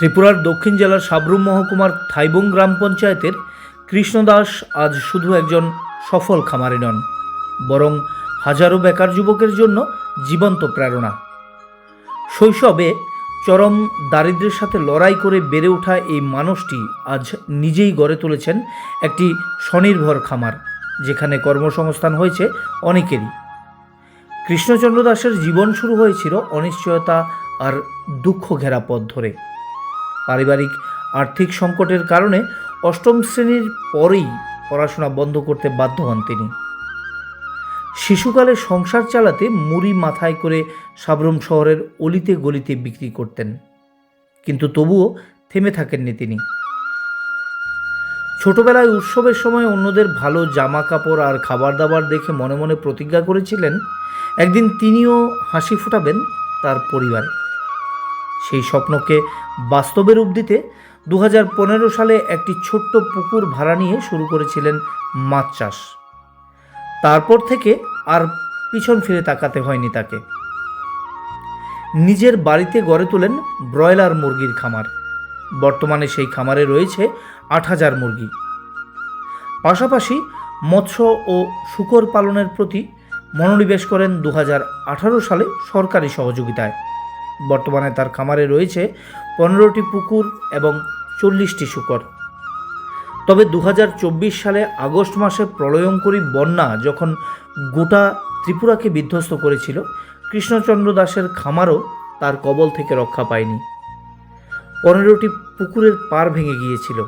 ত্রিপুরার দক্ষিণ জেলার সাবরুম মহকুমার থাইবং গ্রাম পঞ্চায়েতের কৃষ্ণদাস আজ শুধু একজন সফল খামারি নন, বরং হাজারো বেকার যুবকের জন্য জীবন্ত প্রেরণা। শৈশবে চরম দারিদ্র্যের সাথে লড়াই করে বেড়ে ওঠা এই মানুষটি আজ নিজেই গড়ে তুলেছেন একটি স্বনির্ভর খামার, যেখানে কর্মসংস্থান হয়েছে অনেকেরই। কৃষ্ণচন্দ্র দাসের জীবন শুরু হয়েছিল অনিশ্চয়তা আর দুঃখ ঘেরা পথ ধরে। পারিবারিক আর্থিক সংকটের কারণে অষ্টম শ্রেণির পরেই পড়াশোনা বন্ধ করতে বাধ্য হন তিনি। শিশুকালে সংসার চালাতে মুড়ি মাথায় করে সাবরুম শহরের অলিতে গলিতে বিক্রি করতেন। কিন্তু তবুও থেমে থাকেননি তিনি। ছোটবেলায় উৎসবের সময় অন্যদের ভালো জামা কাপড় আর খাবার দাবার দেখে মনে মনে প্রতিজ্ঞা করেছিলেন, একদিন তিনিও হাসি ফোটাবেন তার পরিবারে। সেই স্বপ্নকে বাস্তবে রূপ দিতে দু হাজার পনেরো সালে একটি ছোট্ট পুকুর ভাড়া নিয়ে শুরু করেছিলেন মাছ চাষ। তারপর থেকে আর পিছন ফিরে তাকাতে হয়নি তাকে। নিজের বাড়িতে গড়ে তোলেন ব্রয়লার মুরগির খামার। বর্তমানে সেই খামারে রয়েছে আট হাজার মুরগি। পাশাপাশি মৎস্য ও শুকর পালনের প্রতি মনোনিবেশ করেন দু হাজার আঠারো সালে সরকারি সহযোগিতায়। বর্তমানে তার খামারে রয়েছে পনেরোটি পুকুর এবং চল্লিশটি শুকর। তবে দু হাজার চব্বিশ সালে আগস্ট মাসে প্রলয়ঙ্করী বন্যা যখন গোটা ত্রিপুরাকে বিধ্বস্ত করেছিল, কৃষ্ণচন্দ্র দাসের খামারও তার কবল থেকে রক্ষা পায়নি। পনেরোটি পুকুরের পার ভেঙে গিয়েছিল,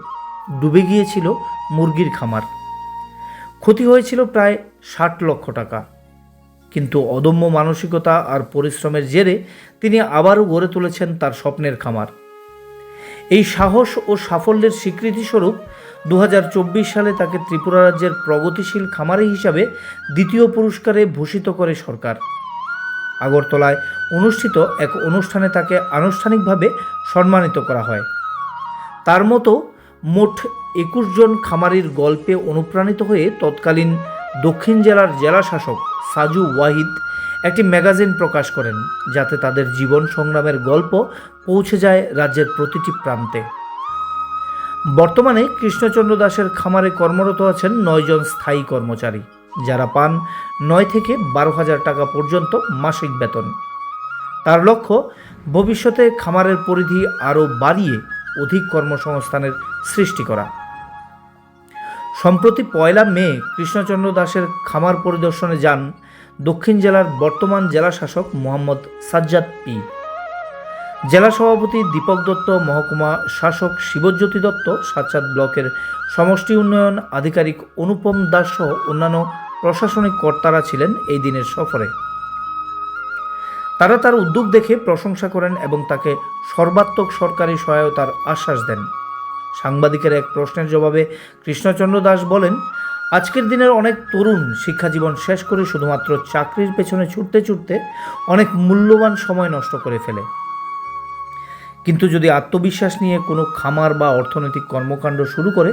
ডুবে গিয়েছিল মুরগির খামার। ক্ষতি হয়েছিল প্রায় ষাট লক্ষ টাকা। কিন্তু অদম্য মানসিকতা আর পরিশ্রমের জেরে তিনি আবারও গড়ে তুলেছেন তার স্বপ্নের খামার। এই সাহস ও সাফল্যের স্বীকৃতিস্বরূপ দু হাজার চব্বিশ সালে তাকে ত্রিপুরা রাজ্যের প্রগতিশীল খামারি হিসাবে দ্বিতীয় পুরস্কারে ভূষিত করে সরকার। আগরতলায় অনুষ্ঠিত এক অনুষ্ঠানে তাকে আনুষ্ঠানিকভাবে সম্মানিত করা হয়। তার মতো মোট একুশ জন খামারির গল্পে অনুপ্রাণিত হয়ে তৎকালীন দক্ষিণ জেলার জেলা শাসক সাজু ওয়াহিদ একটি ম্যাগাজিন প্রকাশ করেন, যাতে তাদের জীবন সংগ্রামের গল্প পৌঁছে যায় রাজ্যের প্রতিটি প্রান্তে। বর্তমানে কৃষ্ণচন্দ্র দাসের খামারে কর্মরত আছেন নয়জন স্থায়ী কর্মচারী, যারা পান নয় থেকে বারো হাজার টাকা পর্যন্ত মাসিক বেতন। তার লক্ষ্য, ভবিষ্যতে খামারের পরিধি আরও বাড়িয়ে অধিক কর্মসংস্থানের সৃষ্টি করা। সম্প্রতি পয়লা মে কৃষ্ণচন্দ্র দাসের খামার পরিদর্শনে যান দক্ষিণ জেলার বর্তমান জেলা শাসক মোহাম্মদ সাজ্জাদ পি জেলা সভাপতি দীপক দত্ত, মহকুমা শাসক শিবজ্যোতি দত্ত সাচ্চাদ ব্লকের সমষ্টি উন্নয়ন আধিকারিক অনুপম দাস সহ অন্যান্য প্রশাসনিক কর্তারা ছিলেন এই দিনের সফরে। তারা তার উদ্যোগ দেখে প্রশংসা করেন এবং তাকে সর্বাত্মক সরকারি সহায়তার আশ্বাস দেন। সাংবাদিকের এক প্রশ্নের জবাবে কৃষ্ণচন্দ্র দাস বলেন, আজকের দিনের অনেক তরুণ শিক্ষা জীবন শেষ করে শুধুমাত্র চাকরির পেছনে ছুটতে ছুটতে অনেক মূল্যবান সময় নষ্ট করে ফেলে। কিন্তু যদি আত্মবিশ্বাস নিয়ে কোনো খামার বা অর্থনৈতিক কর্মকাণ্ড শুরু করে,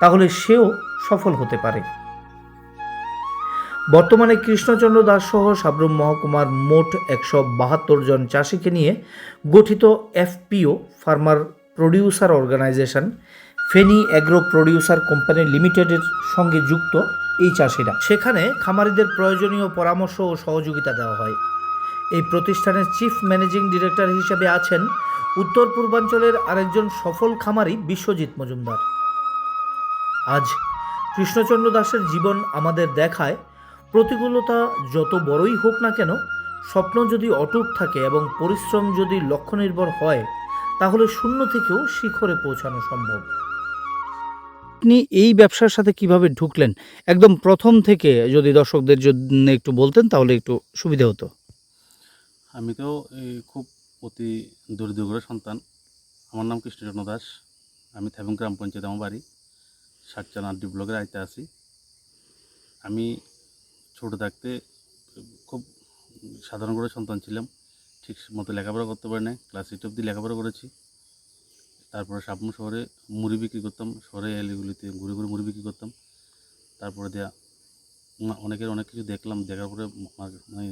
তাহলে সেও সফল হতে পারে। বর্তমানে কৃষ্ণচন্দ্র দাস সহ সাবরুম মহকুমার মোট একশো বাহাত্তর জন চাষিকে নিয়ে গঠিত FPO farmer producer organization Feni agro producer company লিমিটেডের সঙ্গে যুক্ত এই চাষিরা। সেখানে খামারিদের প্রয়োজনীয় পরামর্শ ও সহযোগিতা দেওয়া হয়। এই প্রতিষ্ঠানের চিফ ম্যানেজিং ডিরেক্টর হিসেবে আছেন উত্তর পূর্বাঞ্চলের আরেকজন সফল খামারি বিশ্বজিৎ মজুমদার। আজ কৃষ্ণচন্দ্র দাসের জীবন আমাদের দেখায়, প্রতিকূলতা যত বড়ই হোক না কেন, স্বপ্ন যদি অটুট থাকে এবং পরিশ্রম যদি লক্ষ্য নির্ভর হয় তাহলে শূন্য থেকেও শিখরে পৌঁছানো সম্ভব। আপনি এই ব্যবসার সাথে কীভাবে ঢুকলেন? একদম প্রথম থেকে যদি দর্শকদের জন্য একটু বলতেন তাহলে একটু সুবিধা হতো। আমি তো এই খুব অতি দরিদ্র ঘরের সন্তান। আমার নাম কৃষ্ণচন্দ্র দাস। আমি থাইবং গ্রাম পঞ্চায়েত আমার বাড়ি। সাতচান আড্ডি ব্লকের আইতে আছি। আমি ছোটো থাকতে খুব সাধারণ ঘরের সন্তান ছিলাম। ঠিক মতো লেখাপড়া করতে পারি না ক্লাস এইট অব্দি লেখাপড়া করেছি। তারপরে সাবম শহরে মুড়ি বিক্রি করতাম। শহরে এলিগুলিতে ঘুরে ঘুরে মুড়ি বিক্রি করতাম। তারপরে দেয়া অনেকের অনেক কিছু দেখলাম। দেখার পরে মানে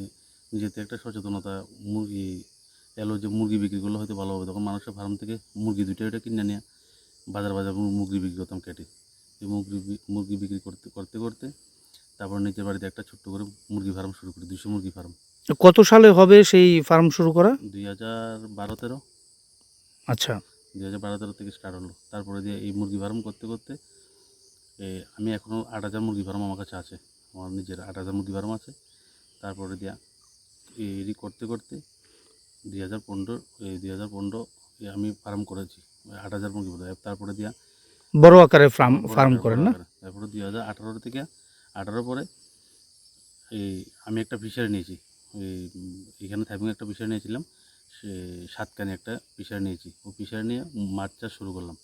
নিজেতে একটা সচেতনতা, মুরগি এলো যে মুরগি বিক্রিগুলো হয়তো ভালো হবে। তখন মানুষের ফার্ম থেকে মুরগি দুইটা ওইটা কিনে নিয়ে বাজার বাজার মুরগি বিক্রি করতাম কেটে। এই মুরগি মুরগি বিক্রি করতে করতে করতে তারপর নিজের বাড়িতে একটা ছোট্ট করে মুরগি ফার্ম শুরু করি দুশো মুরগি ফার্ম কত সালে হবে সেই ফার্ম শুরু করা? দুই হাজার বারো তেরো। আচ্ছা। দুই হাজার বারো তেরো থেকে স্টার্ট হলো। তারপরে দিয়ে এই মুরগি ফার্ম করতে করতে এ, আমি এখনও আট হাজার মুরগি ফার্ম আমার কাছে আছে। আমার নিজের আট হাজার মুরগি ফার্ম আছে। তারপরে দিয়া এই করতে করতে দুই হাজার পনেরো এই দুই হাজার পনেরো আমি ফার্ম করেছি। আট হাজার মুরগি ফার্ম তারপরে দিয়া বড় আকারে ফার্ম ফার্ম করেন না? তারপরে দুই হাজার আঠারো থেকে আঠারো পরে এই আমি একটা ফিশারি নিয়েছি। এখানে থাইপিং একটা ফিশারি নিয়েছিলাম, সে সাতকানি একটা ফিশারি নিয়েছি। ও ফিশারি নিয়ে মাছ চাষ শুরু করলাম।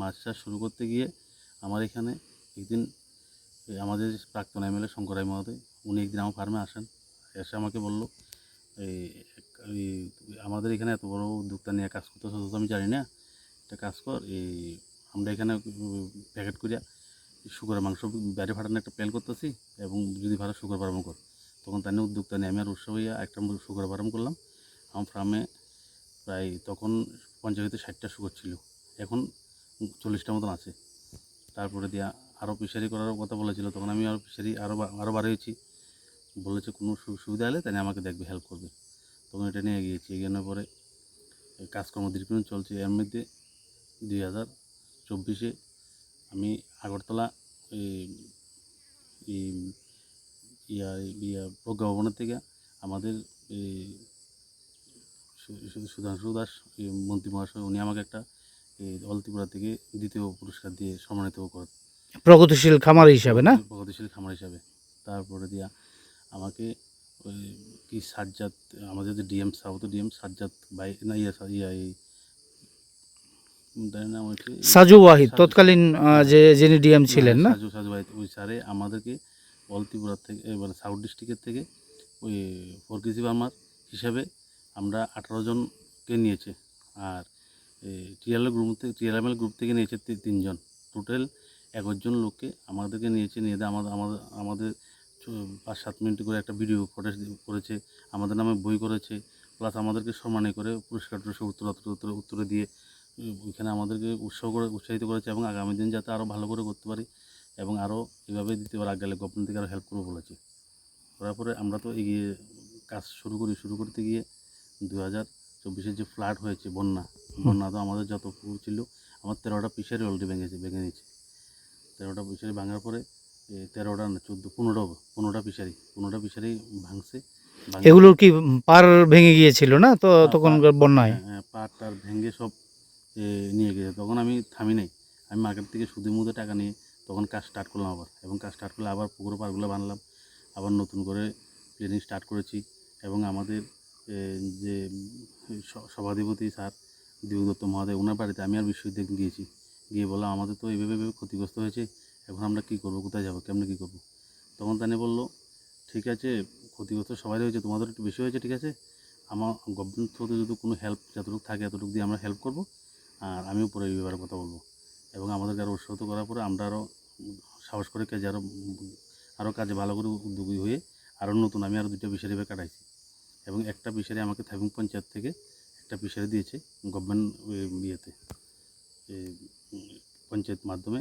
মাছ চাষ শুরু করতে গিয়ে আমার এখানে একদিন আমাদের প্রাক্তন এমএলএ শঙ্কর রায় মহোদয়, উনি একদিন আমার ফার্মে আসেন। এসে আমাকে বলল এই আমাদের এখানে এত বড় উদ্যোক্তা নিয়ে কাজ করতে তো আমি জানি না। একটা কাজ কর এই আমরা এখানে প্যাকেট করিয়া শুকরের মাংস বাইরে ফাটানোর একটা প্ল্যান করতেছি এবং যদি ভালো শুকর ফার্ম কর। তখন তার উদ্যোক্তা নিয়ে আমি আর উৎসব হইয়া একটা শুকর ফার্ম করলাম। আমার ফার্মে প্রায় তখন পঞ্চায়েতে ষাটটা শুকর ছিল। এখন চল্লিশটা মতন আছে। তারপরে দিয়া আরও ফিশারি করার কথা বলেছিল। তখন আমি আরও ফিশারি আরও আরও বাড়িয়েছি। বলেছে, কোনো সুবিধা হলে তাহলে আমাকে দেখবে হেল্প করবে। তখন এটা নিয়ে গিয়েছি এগিয়ে নেওয়ার পরে কাজকর্ম দীর্ঘদিন চলছে। এর মধ্যে দুই হাজার চব্বিশে আমি আগরতলা এই ইয়া ইয়া প্রজ্ঞা ভবনের থেকে আমাদের এই সুধাংশু দাস মন্ত্রী মহাশয় উনি আমাকে একটা অল ত্রিপুরা থেকে দ্বিতীয় পুরস্কার দিয়ে সম্মানিত করেন প্রগতিশীল খামার হিসাবে না? প্রগতিশীল খামার হিসাবে। তারপরে দিয়া আমাকে ওই কি সাজ্জাদ আমাদের যে ডিএম সাউথ ডিএম সাজ্জাদ ভাই না ইয়া ইয়া এই সাজু ওয়াহিদ তৎকালীন যে যিনি ডিএম ছিলেন না সাজু সাজু ভাই ওই স্যারে আমাদেরকে অল ত্রিপুরা থেকে মানে সাউথ ডিস্ট্রিক্টের থেকে ওই ফোর কেজি ফার্মার হিসাবে আমরা আঠারো জনকে নিয়েছে। আর টিএলএল গ্রুপ থেকে টিএলএমএল গ্রুপ থেকে নিয়েছে তিনজন। টোটাল জন লোককে আমাদেরকে নিয়েছে, নিয়ে আমাদের আমাদের আমাদের পাঁচ সাত মিনিট করে একটা ভিডিও ফুটেজ করেছে, আমাদের নামে বই করেছে প্লাস আমাদেরকে সম্মানে করে পুরস্কার টুরস্কার উত্তর উত্তর, উত্তরে দিয়ে ওইখানে আমাদেরকে উৎসাহ করে, উৎসাহিত করেছে এবং আগামী দিন যাতে আরও ভালো করে করতে পারি। এবং আরও এভাবে দ্বিতীয়বার আগে গভর্নমেন্ট থেকে আরও হেল্প করব বলেছে। করার পরে আমরা তো এগিয়ে কাজ শুরু করি। শুরু করতে গিয়ে দু হাজার চব্বিশের যে ফ্লাড হয়েছে বন্যা বন্যা তো আমাদের যত পুকুর ছিল আমার তেরোটা পিসারি অলরেডি ভেঙেছে ভেঙে নিয়েছে। তেরোটা পিসারি ভাঙার পরে তেরোটা না চোদ্দ পনেরোটা পনেরোটা পিসারি পনেরোটা পিসারি ভাঙছে। ভাঙে- এগুলোর কি পার ভেঙে গিয়েছিল না? তো হ্যাঁ, তখন পার- বন্যায়। হ্যাঁ, হ্যাঁ, টার ভেঙে সব নিয়ে গেছে তখন আমি থামি নাই। আমি মার্কেট থেকে সুদের মধ্যে টাকা নিয়ে তখন কাজ স্টার্ট করলাম আবার। এবং কাজ স্টার্ট করলে আবার পুকুর পাড়গুলো বানলাম, আবার নতুন করে প্লেনিং স্টার্ট করেছি। এবং আমাদের যে সভাধিপতি স্যার দেবদত্ত মহাদেব ওনার বাড়িতে আমি আর বিশ্ববিদ্যালয় গিয়েছি। গিয়ে বললাম, আমাদের তো এইভাবে এইভাবে ক্ষতিগ্রস্ত হয়েছে, এখন আমরা কী করব, কোথায় যাব, কেমনে কী করব? তখন তানে বলল, ঠিক আছে, ক্ষতিগ্রস্ত সবাই হয়েছে, তোমাদের একটু বেশি হয়েছে, ঠিক আছে? আমার গভর্নমেন্ট থ্রুতে যদি কোনো হেল্প যতটুকু থাকে, এতটুকু দিয়ে আমরা হেল্প করব, আর আমিও পরে এই ব্যাপারে কথা বলব। এবং আমাদেরকে আরও উৎসাহিত করার পরে আমরা আরও সাহস করে কাজে আরও আরও কাজে ভালো করে উদ্যোগী হয়ে আরও নতুন আমি আরও দুইটা ফিশারি কাটাইছি। এবং একটা ফিশারি আমাকে থাইপুং পঞ্চায়েত থেকে একটা ফিশারি দিয়েছে গভর্নমেন্ট ইয়েতে। পঞ্চায়েত মাধ্যমে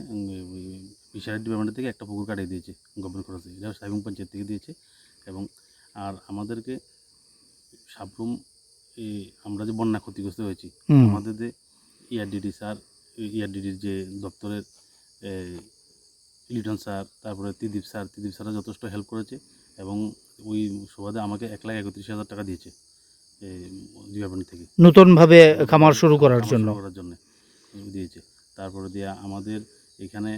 ফিশারি ডিপার্টমেন্ট থেকে একটা পুকুর কাটিয়ে দিয়েছে গভর্নমেন্ট খরচে এটা থাইপুং পঞ্চায়েত থেকে দিয়েছে। এবং আর আমাদেরকে সাবরুম এই আমরা যে বন্যা ক্ষতিগ্রস্ত হয়েছি আমাদের যে ইআরডিডি স্যার ইআরডিডির যে দপ্তরের লিটন স্যার তারপরে ত্রিদীপ স্যার ত্রিদীপ স্যাররা যথেষ্ট হেল্প করেছে এবং ওই সুবাদে আমাকে এক লাখ একত্রিশ হাজার টাকা দিয়েছে এই ডিপার্টমেন্ট থেকে। নতুনভাবে খামার শুরু করার জন্য। করার জন্য দিয়েছে। তারপরে দিয়ে আমাদের এখানে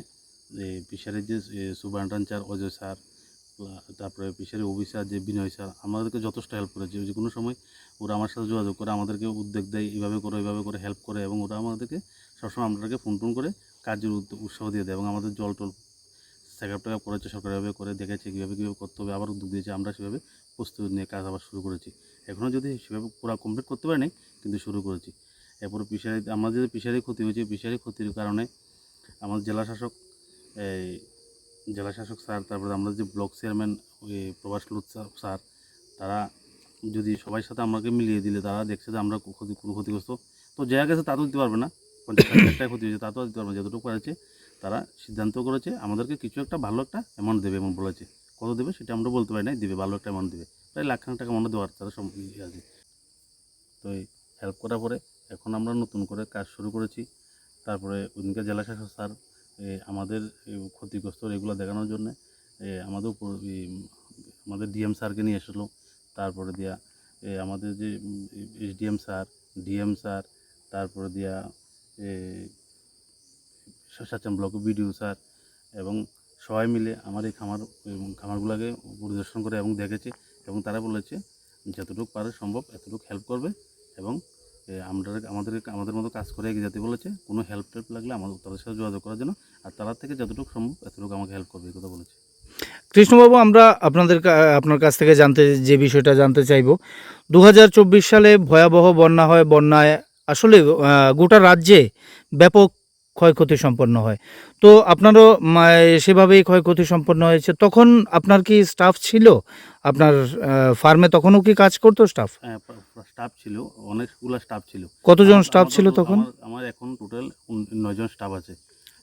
ফিশারির যে সুপারিনটেন্ডেন্ট অজয় স্যার তারপরে ফিশারি অফিসার যে বিনয় স্যার আমাদেরকে যথেষ্ট হেল্প করেছে। যে কোনো সময় ওরা আমার সাথে যোগাযোগ করে আমাদেরকে উদ্যোগ দেয় এইভাবে করে এইভাবে করে হেল্প করে এবং ওরা আমাদেরকে সবসময় আমাদেরকে ফোন টোন করে কাজের উৎসাহ দিয়ে দেয় এবং আমাদের জল টল টেকআপ করেছে সরকারিভাবে করে দেখেছে, কীভাবে কীভাবে করতে হবে আবার উদ্যোগ দিয়েছে, আমরা সেভাবে প্রস্তুতি নিয়ে কাজ আবার শুরু করেছি। এখনও যদি সেভাবে পুরো কমপ্লিট করতে পারিনি, কিন্তু শুরু করেছি। এরপর ফিশারি, আমাদের ফিশারি ক্ষতি হয়েছে, ফিশারি ক্ষতির কারণে আমাদের জেলা শাসক, এই জেলা শাসক স্যার, তারপরে আমরা যে ব্লক চেয়ারম্যান, ওই প্রভাস লুৎ স্যার- তারা যদি সবাই সাথে আমাকে মিলিয়ে দিলে, তারা দেখছে যে আমরা ক্ষতি, কোনো ক্ষতিগ্রস্ত, তো যা গেছে তা তো দিতে পারবে না। পঞ্চাশ ক্ষতি হয়েছে তা তো দিতে পারবে না, যতটুকু পারেছে তারা সিদ্ধান্ত করেছে, আমাদেরকে কিছু একটা ভালো একটা অ্যামাউন্ট দেবে এমন বলেছে। কত দেবে সেটা আমরা বলতে পারি না দেবে, ভালো একটা অ্যামাউন্ট দেবে। প্রায় লাখ খান টাকা মনে দেওয়ার তারা সম- ইয়ে আছে। তো এই হেল্প করার পরে এখন আমরা নতুন করে কাজ শুরু করেছি। তারপরে ওদিনকে জেলা শাসক স্যার আমাদের ক্ষতিগ্রস্ত এগুলো দেখানোর জন্য আমাদের উপর আমাদের ডিএম স্যারকে নিয়ে এসেছিল। তারপরে দিয়া আমাদের যে এসডিএম স্যার, ডিএম স্যার, তারপরে দিয়া সাচাম ব্লক বিডিও স্যার এবং সবাই মিলে আমার এই খামার খামারগুলোকে পরিদর্শন করে এবং দেখেছে এবং তারা বলেছে, যতটুকু পারে সম্ভব এতটুকু হেল্প করবে এবং আমরা আমাদের আমাদের মতো কাজ করে এগিয়ে যেতে বলেছে। কোনো হেল্প টেল্প লাগলে আমাদের, তাদের সাথে যোগাযোগ করার জন্য আর তারা থেকে যতটুকু সম্ভব এতটুকু আমাকে হেল্প করবে এই কথা বলেছে। কৃষ্ণবাবু, আমরা আপনাদের আপনার কাছ থেকে জানতে, যে বিষয়টা জানতে চাইব। দু হাজার চব্বিশ সালে ভয়াবহ বন্যা হয়, বন্যায় আসলে গোটা রাজ্যে ব্যাপক ক্ষয়ক্ষতি সম্পন্ন হয়। তো আপনারও সেভাবেই ক্ষয়ক্ষতি সম্পন্ন হয়েছে। তখন আপনার কি স্টাফ ছিল? আপনার ফার্মে তখনও কি কাজ করতো স্টাফ স্টাফ ছিল। অনেকগুলো স্টাফ ছিল। কতজন স্টাফ ছিল তখন? আমার- এখন টোটাল নয়জন স্টাফ আছে।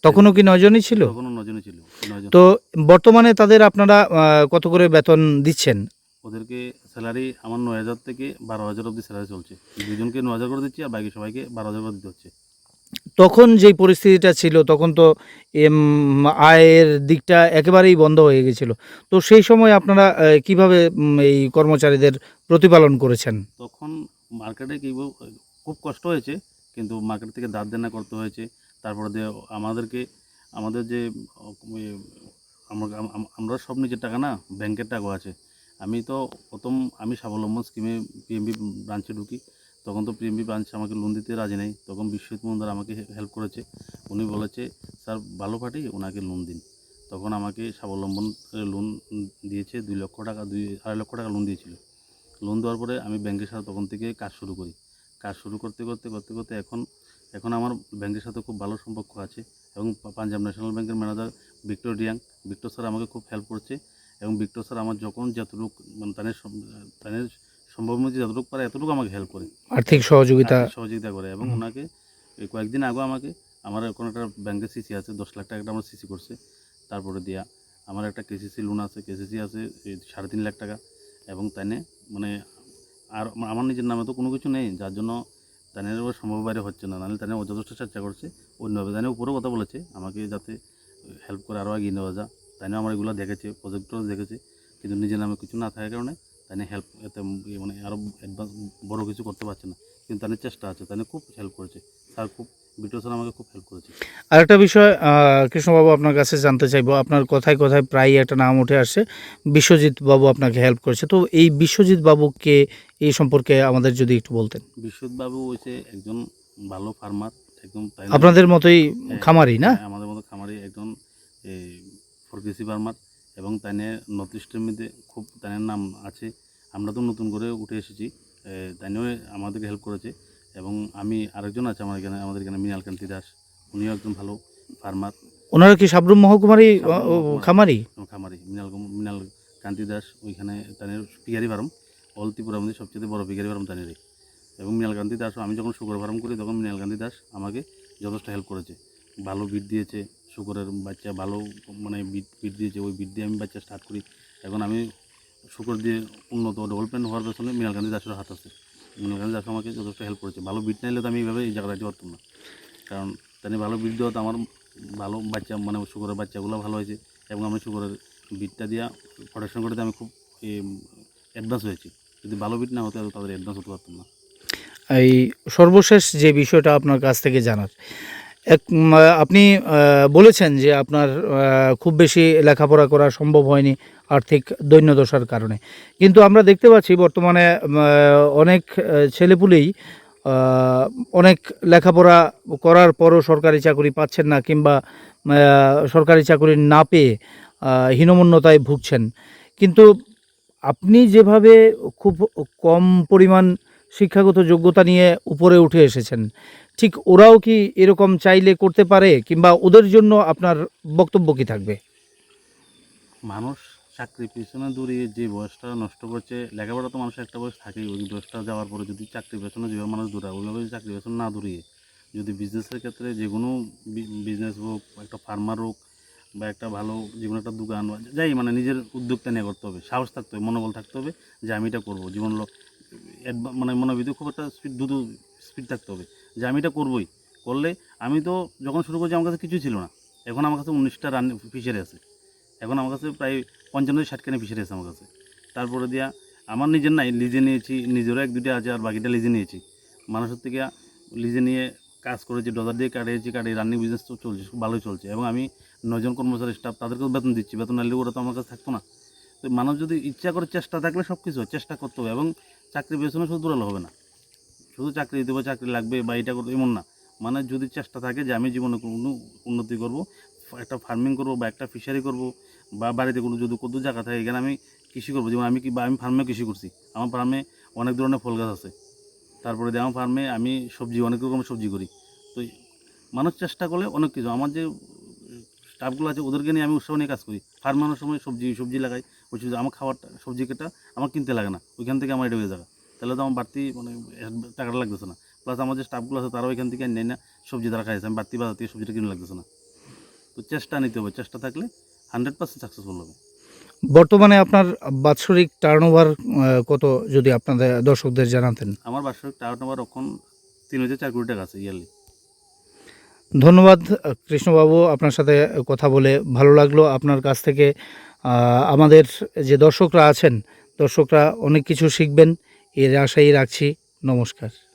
তখনও কি নয়জনই ছিল? তখনও নজনই ছিল। তো বর্তমানে তাদের আপনারা কত করে বেতন দিচ্ছেন? ওদেরকে স্যালারি আমার নয় হাজার থেকে বারো হাজার অবধি স্যালারি চলছে। দুজনকে নয় হাজার করে দিচ্ছি আর বাকি সবাইকে বারো হাজার করে দিতে হচ্ছে। তখন যেই পরিস্থিতিটা ছিল, তখন তো আয়ের দিকটা একেবারেই বন্ধ হয়ে গেছিল। তো সেই সময় আপনারা কীভাবে এই কর্মচারীদের প্রতিপালন করেছেন? তখন মার্কেটে কি খুব কষ্ট হয়েছে, কিন্তু মার্কেট থেকে দাঁত দেনা করতে হয়েছে। তারপরে আমাদেরকে, আমাদের যে আমরা, আম- সব নিজের টাকা না, ব্যাংকের টাকাও আছে। আমি তো প্রথম, আমি স্বাবলম্বন স্কিমে পিএমবি ব্রাঞ্চে ঢুকি। তখন তো পিএমবি ব্রাঞ্চ আমাকে লোন দিতে রাজি নেই। তখন বিশ্বজিৎ মন্দার আমাকে হেল্প করেছে। উনি বলেছে, স্যার, ভালো পার্টি, ওনাকে লোন দিন। তখন আমাকে স্বাবলম্বন লোন দিয়েছে দুই লক্ষ টাকা, দুই, আড়াই লক্ষ টাকা লোন দিয়েছিল। লোন দেওয়ার পরে আমি ব্যাংকের সাথে তখন থেকে কাজ শুরু করি। কাজ শুরু করতে করতে করতে করতে এখন এখন আমার ব্যাংকের সাথে খুব ভালো সম্পর্ক আছে এবং পাঞ্জাব ন্যাশনাল ব্যাংকের manager Victor Diang Victor sir আমাকে খুব হেল্প করছে এবং ভিক্টর স্যার আমার যখন যতটুকু মানে তাদের তাদের সম্ভব অনুযায়ী যতটুকু পারে এতটুকু আমাকে হেল্প করে। আর্থিক সহযোগিতা। সহযোগিতা করে এবং ওনাকে কয়েকদিন আগে আমাকে আমার কোনো একটা ব্যাংকের সিসি আছে দশ লাখ টাকা আমার সিসি করছে। তারপরে দিয়া আমার একটা কেসিসি লোন আছে কেসিসি আছে সাড়ে তিন লাখ টাকা। এবং তাইনে মানে আর আমার- নিজের নামে তো কোনো কিছু নেই যার জন্য তানের ওর সম্ভব বাইরে হচ্ছে না। নাহলে তানে ও যথেষ্ট চেষ্টা করছে অন্যভাবে তানে উপরেও কথা বলেছে আমাকে যাতে হেল্প করে আরও এগিয়ে নেওয়া যায়। তাইনে আমার এগুলো দেখেছে প্রজেক্টও দেখেছে কিন্তু নিজের নামে কিছু না থাকার কারণে তাই হেল্প এতে ইয়ে মানে আরও অ্যাডভান্স বড় কিছু করতে পারছে না। কিন্তু তাদের চেষ্টা আছে তাদের খুব হেল্প করেছে। স্যার খুব বিটু স্যার আমাকে খুব হেল্প করেছে। আরেকটা বিষয় কৃষ্ণবাবু আপনার কাছে জানতে চাইব আপনার কথায় কথায় প্রায় একটা নাম উঠে আসছে বিশ্বজিৎ বাবু আপনাকে হেল্প করেছে। তো এই বিশ্বজিৎ বাবুকে এই সম্পর্কে আমাদের যদি একটু বলতেন। বিশ্বজিৎ বাবু হচ্ছে একজন ভালো ফার্মার একদম আপনাদের মতোই হ্যাঁ, খামারি না? হ্যাঁ, আমাদের মতো খামারি একজন এই ফরকেসি ফার্মার এবং তাইনে নর্থ ইস্টের মধ্যে খুব তাইনের নাম আছে। আমরা তো নতুন করে উঠে এসেছি তাইনেও আমাদেরকে হেল্প করেছে এবং আমি আরেকজন আছে আমার এখানে আমাদের এখানে মৃণাল কান্তি দাস উনিও একজন ভালো ফার্মার ওনারা কি সাবরুম মহকুমারই মহকুমার। খামারি? খামারি মৃণাল মৃণাল কান্তি দাস ওইখানে তানের পিগারি ফার্ম অল ত্রিপুরার মধ্যে সবচেয়ে বড় পিগারি ফার্ম তানেরই এবং মৃণাল কান্তি দাস আমি যখন শুকর ফার্ম করি তখন মৃণাল কান্তি দাস আমাকে যথেষ্ট হেল্প করেছে ভালো বিট দিয়েছে শুকরের বাচ্চা ভালো মানে বিট বিট দিয়েছে ওই বিট দিয়ে আমি বাচ্চা স্টার্ট করি। এখন আমি শুকর দিয়ে উন্নত ডেভেলপমেন্ট হওয়ার পেছনে মৃণাল কান্তি দাসের হাত আছে। মৃণাল কান্তি দাস আমাকে যথেষ্ট হেল্প করেছে। ভালো বিট নাইলে তো আমি এইভাবে এই জায়গায় যেতে পারতাম না। কারণ তাই ভালো বিট দেওয়া তো আমার ভালো বাচ্চা মানে শুকরের বাচ্চাগুলো ভালো হয়েছে এবং আমি শুকরের বিটটা দিয়া প্রোডাকশন করতে আমি খুব অ্যাডভান্স হয়েছি। যদি ভালো বিট না হতে তাদের অ্যাডভান্স হতে পারতাম না। এই সর্বশেষ যে বিষয়টা আপনার কাছ থেকে জানার এক আপনি বলেছেন যে আপনার খুব বেশি লেখাপড়া করা সম্ভব হয়নি আর্থিক দৈন্যদশার কারণে। কিন্তু আমরা দেখতে পাচ্ছি বর্তমানে অনেক ছেলেপুলেই অনেক লেখাপড়া করার পরও সরকারি চাকরি পাচ্ছেন না কিংবা সরকারি চাকরি না পেয়ে হীনমন্যতায় ভুগছেন। কিন্তু আপনি যেভাবে খুব কম পরিমাণ শিক্ষাগত যোগ্যতা নিয়ে উপরে উঠে এসেছেন। ঠিক ওরাও কি এরকম চাইলে করতে পারে কিংবা ওদের জন্য আপনার বক্তব্য কি থাকবে? মানুষ চাকরি পেছনে দৌড়িয়ে যে বয়সটা নষ্ট করছে, লেখাপড়া তো মানুষের একটা বয়স থাকেই, ওই বয়সটা যাওয়ার পরে যদি চাকরি পেছনে যেভাবে মানুষ দৌড়ায়, ওইভাবে যদি চাকরি পেছনে না দৌড়িয়ে, যদি বিজনেসের ক্ষেত্রে যে কোনো বিজনেস হোক, একটা ফার্মার হোক, বা একটা ভালো জীবনে একটা দোকান যাই মানে নিজের উদ্যোগটা নিয়ে করতে হবে, সাহস থাকতে হবে, মনোবল থাকতে হবে যে আমি এটা করব। জীবন মানে ভিতরে খুব একটা স্পিড দ্রুত স্পিড থাকতে হবে। যে আমি এটা করবোই, করলে আমি তো যখন শুরু করছি আমার কাছে কিছুই ছিল না। এখন আমার কাছে উনিশটা রান ফিশারি আছে। এখন আমার কাছে প্রায় পঞ্চান্ন খানি ফিশারি আছে আমার কাছে। তারপরে দিয়া আমার নিজের নাই, লিজে নিয়েছি, নিজেরও এক দুটো আছে আর বাকিটা লিজে নিয়েছি। মানুষের থেকে লিজে নিয়ে কাজ করেছি ডলার দিয়ে কাটিয়েছি, কাটিয়ে রানিং বিজনেস তো চলছে ভালোই চলছে। এবং আমি নজন কর্মচারী স্টাফ তাদেরকেও বেতন দিচ্ছি, বেতন না নিলে ওরা তো আমার কাছে থাকতো না। তো মানুষ যদি ইচ্ছা করে চেষ্টা থাকলে সব কিছু চেষ্টা করতে হবে। এবং চাকরি পেছনে শুধু দূরালে হবে না। শুধু চাকরি দিতে চাকরি লাগবে বা এটা করতে এমন না। মানে যদি চেষ্টা থাকে যে আমি জীবনে কোনো উন্নতি করব, একটা ফার্মিং করব বা একটা ফিশারি করব বা বাড়িতে কোনো যদি কত জায়গা থাকে, এখানে আমি কৃষি করব। যেমন আমি কি, বা আমি ফার্মে কৃষি করছি। আমার ফার্মে অনেক ধরনের ফল গাছ আছে। তারপরে আমার ফার্মে আমি সবজি, অনেক রকমের সবজি করি। তো মানুষ চেষ্টা করলে অনেক কিছু। আমার যে স্টাফগুলো আছে, ওদেরকে নিয়ে আমি উৎসাহ নিয়ে কাজ করি। ফার্ম আনার সময় সবজি সবজি লাগাই। ওই সবজি আমার খাবারটা সবজি কেটা আমার কিনতে লাগে না ওইখান থেকে আমার এটা হয়ে যাবে। তাহলে তো আমার বাড়তি মানে টাকাটা লাগতেছে না। প্লাস আমার যে স্টাফগুলো আছে তারাও এখান থেকে নেয় না সবজি তারা খাইছে। আমি বাড়তি বাজার থেকে সবজিটা কিনে লাগতেছে না। তো চেষ্টা নিতে হবে। চেষ্টা থাকলে হান্ড্রেড পার্সেন্ট সাকসেসফুল হবে। বর্তমানে আপনার বাৎসরিক টার্নওভার কত যদি আপনাদের দর্শকদের জানাতেন? আমার বাৎসরিক টাকা নাম্বার এখন তিন হাজার চার কোটি টাকা আছে ইয়ারলি ধন্যবাদ কৃষ্ণবাবু। আপনার সাথে কথা বলে ভালো লাগল। আপনার কাছ থেকে আমাদের যে দর্শকরা আছেন দর্শকরা অনেক কিছু শিখবেন। এর আশাই রাখছি। নমস্কার।